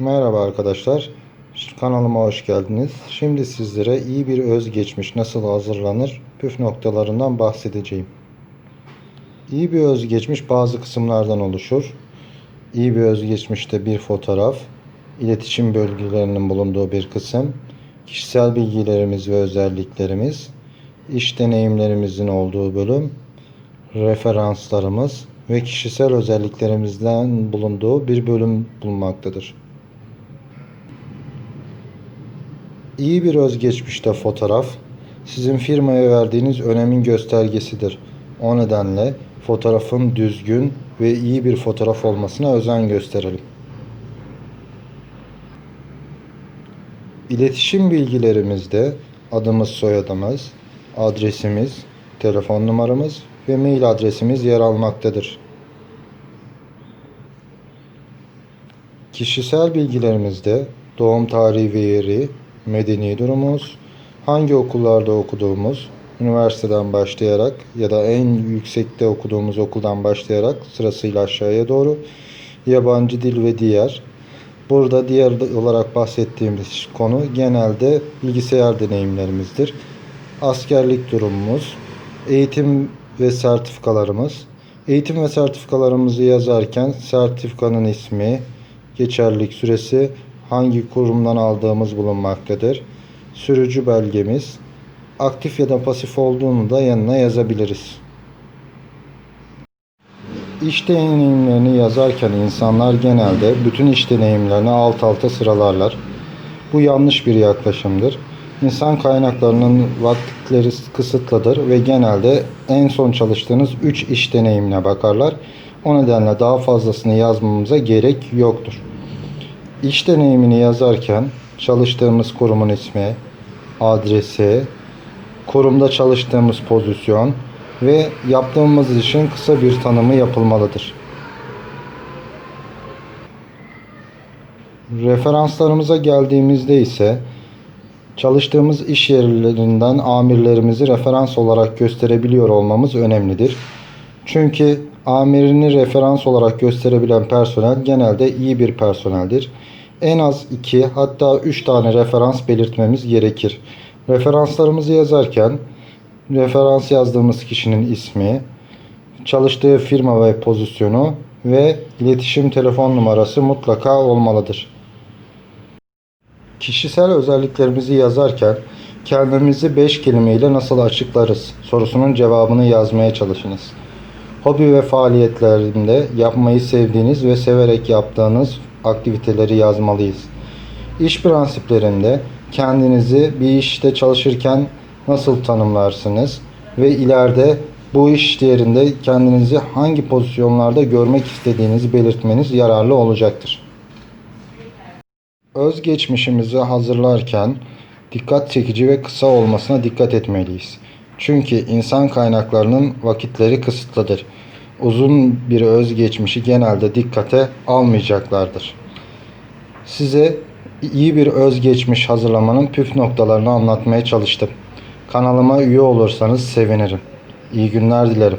Merhaba arkadaşlar. Kanalıma hoş geldiniz. Şimdi sizlere iyi bir özgeçmiş nasıl hazırlanır püf noktalarından bahsedeceğim. İyi bir özgeçmiş bazı kısımlardan oluşur. İyi bir özgeçmişte bir fotoğraf, iletişim bölgelerinin bulunduğu bir kısım, kişisel bilgilerimiz ve özelliklerimiz, iş deneyimlerimizin olduğu bölüm, referanslarımız ve kişisel özelliklerimizden bulunduğu bir bölüm bulunmaktadır. İyi bir özgeçmişte fotoğraf, sizin firmaya verdiğiniz önemin göstergesidir. O nedenle fotoğrafın düzgün ve iyi bir fotoğraf olmasına özen gösterelim. İletişim bilgilerimizde adımız, soyadımız, adresimiz, telefon numaramız ve mail adresimiz yer almaktadır. Kişisel bilgilerimizde doğum tarihi ve yeri, medeni durumumuz, hangi okullarda okuduğumuz, üniversiteden başlayarak ya da en yüksekte okuduğumuz okuldan başlayarak sırasıyla aşağıya doğru yabancı dil ve diğer. Burada diğer olarak bahsettiğimiz konu genelde bilgisayar deneyimlerimizdir. Askerlik durumumuz, eğitim ve sertifikalarımız. Eğitim ve sertifikalarımızı yazarken sertifikanın ismi, geçerlilik süresi, hangi kurumdan aldığımız bulunmaktadır. Sürücü belgemiz, aktif ya da pasif olduğunu da yanına yazabiliriz. İş deneyimlerini yazarken insanlar genelde bütün iş deneyimlerini alt alta sıralarlar. Bu yanlış bir yaklaşımdır. İnsan kaynaklarının vakitleri kısıtlıdır ve genelde en son çalıştığınız 3 iş deneyimine bakarlar. O nedenle daha fazlasını yazmamıza gerek yoktur. İş deneyimini yazarken çalıştığımız kurumun ismi, adresi, kurumda çalıştığımız pozisyon ve yaptığımız işin kısa bir tanımı yapılmalıdır. Referanslarımıza geldiğimizde ise çalıştığımız iş yerlerinden amirlerimizi referans olarak gösterebiliyor olmamız önemlidir. Çünkü amirini referans olarak gösterebilen personel genelde iyi bir personeldir. En az 2 hatta 3 tane referans belirtmemiz gerekir. Referanslarımızı yazarken referans yazdığımız kişinin ismi, çalıştığı firma ve pozisyonu ve iletişim telefon numarası mutlaka olmalıdır. Kişisel özelliklerimizi yazarken kendimizi 5 kelimeyle nasıl açıklarız sorusunun cevabını yazmaya çalışınız. Hobi ve faaliyetlerinde yapmayı sevdiğiniz ve severek yaptığınız aktiviteleri yazmalıyız. İş prensiplerinde kendinizi bir işte çalışırken nasıl tanımlarsınız ve ileride bu iş yerinde kendinizi hangi pozisyonlarda görmek istediğinizi belirtmeniz yararlı olacaktır. Özgeçmişimizi hazırlarken dikkat çekici ve kısa olmasına dikkat etmeliyiz. Çünkü insan kaynaklarının vakitleri kısıtlıdır. Uzun bir özgeçmişi genelde dikkate almayacaklardır. Size iyi bir özgeçmiş hazırlamanın püf noktalarını anlatmaya çalıştım. Kanalıma üye olursanız sevinirim. İyi günler dilerim.